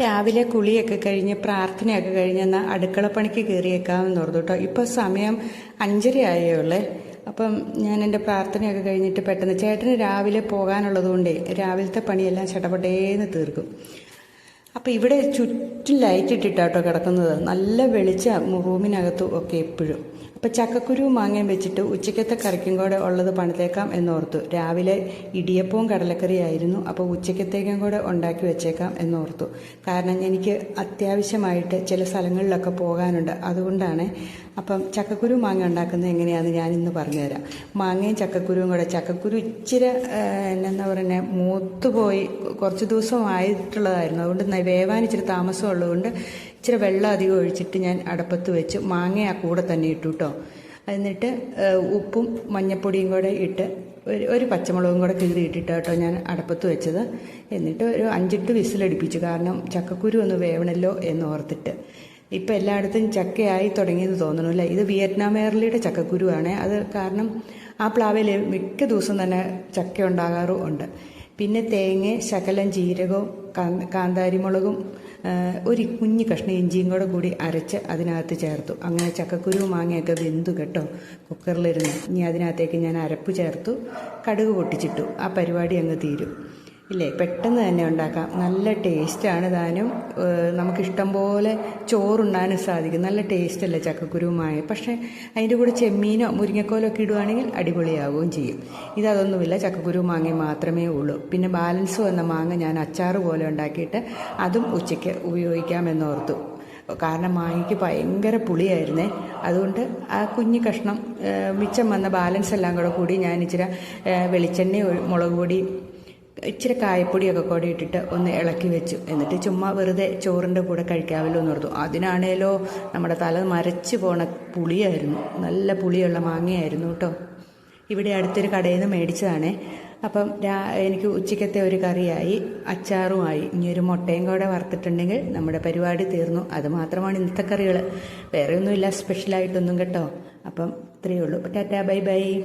രാവിലെ കുളിയൊക്കെ കഴിഞ്ഞ് പ്രാർത്ഥനയൊക്കെ കഴിഞ്ഞെന്നാൽ അടുക്കളപ്പണിക്ക് കയറിയേക്കാമെന്ന് ഓർത്തു കേട്ടോ. ഇപ്പോൾ സമയം അഞ്ചര ആയേ ഉള്ളേ. അപ്പം ഞാൻ എന്റെ പ്രാർത്ഥനയൊക്കെ കഴിഞ്ഞിട്ട് പെട്ടെന്ന് ചേട്ടന് രാവിലെ പോകാനുള്ളതുകൊണ്ടേ രാവിലത്തെ പണിയെല്ലാം ചടപടേന്ന് തീർക്കും. അപ്പം ഇവിടെ ചുറ്റും ലൈറ്റ് ഇട്ടിട്ടാട്ടോ കിടക്കുന്നത്. നല്ല വെളിച്ചം റൂമിനകത്തും ഒക്കെ എപ്പോഴും. അപ്പോൾ ചക്കക്കുരു മാങ്ങയും വെച്ചിട്ട് ഉച്ചയ്ക്കത്തെ കറിക്കും കൂടെ ഉള്ളത് പണിതേക്കാം എന്നോർത്തു. രാവിലെ ഇടിയപ്പവും കടലക്കറിയായിരുന്നു. അപ്പോൾ ഉച്ചക്കത്തേക്കും കൂടെ ഉണ്ടാക്കി വെച്ചേക്കാം എന്നോർത്തു. കാരണം എനിക്ക് അത്യാവശ്യമായിട്ട് ചില സ്ഥലങ്ങളിലൊക്കെ പോകാനുണ്ട്. അതുകൊണ്ടാണ് അപ്പം ചക്കക്കുരു മാങ്ങ ഉണ്ടാക്കുന്നത് എങ്ങനെയാണെന്ന് ഞാനിന്ന് പറഞ്ഞുതരാം. മാങ്ങയും ചക്കക്കുരുവും കൂടെ ചക്കക്കുരു ഇച്ചിരി എന്നാ പറയുന്നത് മൂത്തുപോയി കുറച്ച് ദിവസമായിട്ടുള്ളതായിരുന്നു അതുകൊണ്ട് വേവാൻ ഇച്ചിരി താമസം ഉള്ളതുകൊണ്ട് ഇച്ചിരി വെള്ളം അധികം ഒഴിച്ചിട്ട് ഞാൻ അടപ്പത്ത് വെച്ച്. മാങ്ങ ആ കൂടെ തന്നെ ഇട്ടു കേട്ടോ. എന്നിട്ട് ഉപ്പും മഞ്ഞപ്പൊടിയും കൂടെ ഇട്ട് ഒരു ഒരു പച്ചമുളകും കൂടെ കീറി ഇട്ടിട്ട് കേട്ടോ ഞാൻ അടപ്പത്ത് വെച്ചത്. എന്നിട്ട് ഒരു അഞ്ചെട്ട് വിസിലടിപ്പിച്ചു. കാരണം ചക്കക്കുരു ഒന്ന് വേവണല്ലോ എന്ന് ഓർത്തിട്ട്. ഇപ്പം എല്ലായിടത്തും ചക്കയായി തുടങ്ങിയെന്ന് തോന്നുന്നു അല്ലേ? ഇത് വിയറ്റ്നാം എയർലിയുടെ ചക്കക്കുരുവാണ് അത് കാരണം ആ പ്ലാവിൽ മിക്ക ദിവസം തന്നെ ചക്ക ഉണ്ടാകാറും ഉണ്ട്. പിന്നെ തേങ്ങ ശകലം ജീരകവും കാന്താരിമുളകും ഒരു കുഞ്ഞു കഷ്ണ ഇഞ്ചിയും കൂടെ കൂടി അരച്ച് അതിനകത്ത് ചേർത്തു. അങ്ങനെ ചക്കക്കുരു മാങ്ങയൊക്കെ വെന്തു കേട്ടോ കുക്കറിലിരുന്ന്. ഇനി അതിനകത്തേക്ക് ഞാൻ അരപ്പ് ചേർത്തു കടുക് പൊട്ടിച്ചിട്ടു. ആ പരിപാടി അങ്ങ് തീരും. ഇല്ലേ പെട്ടെന്ന് തന്നെ ഉണ്ടാക്കാം. നല്ല ടേസ്റ്റാണ് താനും നമുക്കിഷ്ടം പോലെ ചോറുണ്ണാനും സാധിക്കും. നല്ല ടേസ്റ്റല്ലേ ചക്കക്കുരുവുമായ. പക്ഷേ അതിന്റെ കൂടെ ചെമ്മീനോ മുരിങ്ങക്കോലോ ഒക്കെ ഇടുവാണെങ്കിൽ അടിപൊളിയാവുകയും ചെയ്യും. ഇതതൊന്നുമില്ല ചക്കക്കുരു മാങ്ങ മാത്രമേ ഉള്ളൂ. പിന്നെ ബാലൻസ് വന്ന മാങ്ങ ഞാൻ അച്ചാറ് പോലെ ഉണ്ടാക്കിയിട്ട് അതും ഉച്ചയ്ക്ക് ഉപയോഗിക്കാമെന്നോർത്തു. കാരണം മാങ്ങയ്ക്ക് ഭയങ്കര പുളിയായിരുന്നേ. അതുകൊണ്ട് ആ കുഞ്ഞു കഷ്ണം മിച്ചം വന്ന ബാലൻസ് എല്ലാം കൂടെ കൂടി ഞാൻ ഇച്ചിരി വെളിച്ചെണ്ണ മുളക് പൊടി ഇച്ചിരി കായപ്പൊടിയൊക്കെ കൂടി ഇട്ടിട്ട് ഒന്ന് ഇളക്കി വെച്ചു. എന്നിട്ട് ചുമ്മാ വെറുതെ ചോറിന്റെ കൂടെ കഴിക്കാമല്ലോ എന്ന് ഓർത്തു. അതിനാണേലോ നമ്മുടെ തല മരച്ച് പോണ പുളിയായിരുന്നു. നല്ല പുളിയുള്ള മാങ്ങയായിരുന്നു കേട്ടോ. ഇവിടെ അടുത്തൊരു കടയിൽ നിന്ന് മേടിച്ചതാണേ. അപ്പം രാ എനിക്ക് ഉച്ചക്കത്തെ ഒരു കറിയായി അച്ചാറുമായി ഇനി ഒരു മുട്ടയും കൂടെ വറുത്തിട്ടുണ്ടെങ്കിൽ നമ്മുടെ പരിപാടി തീർന്നു. അത് മാത്രമാണ് ഇന്നത്തെ കറികൾ വേറെ ഒന്നുമില്ല സ്പെഷ്യലായിട്ടൊന്നും കേട്ടോ. അപ്പം ഇത്രയേ ഉള്ളൂ. Tata bye bye.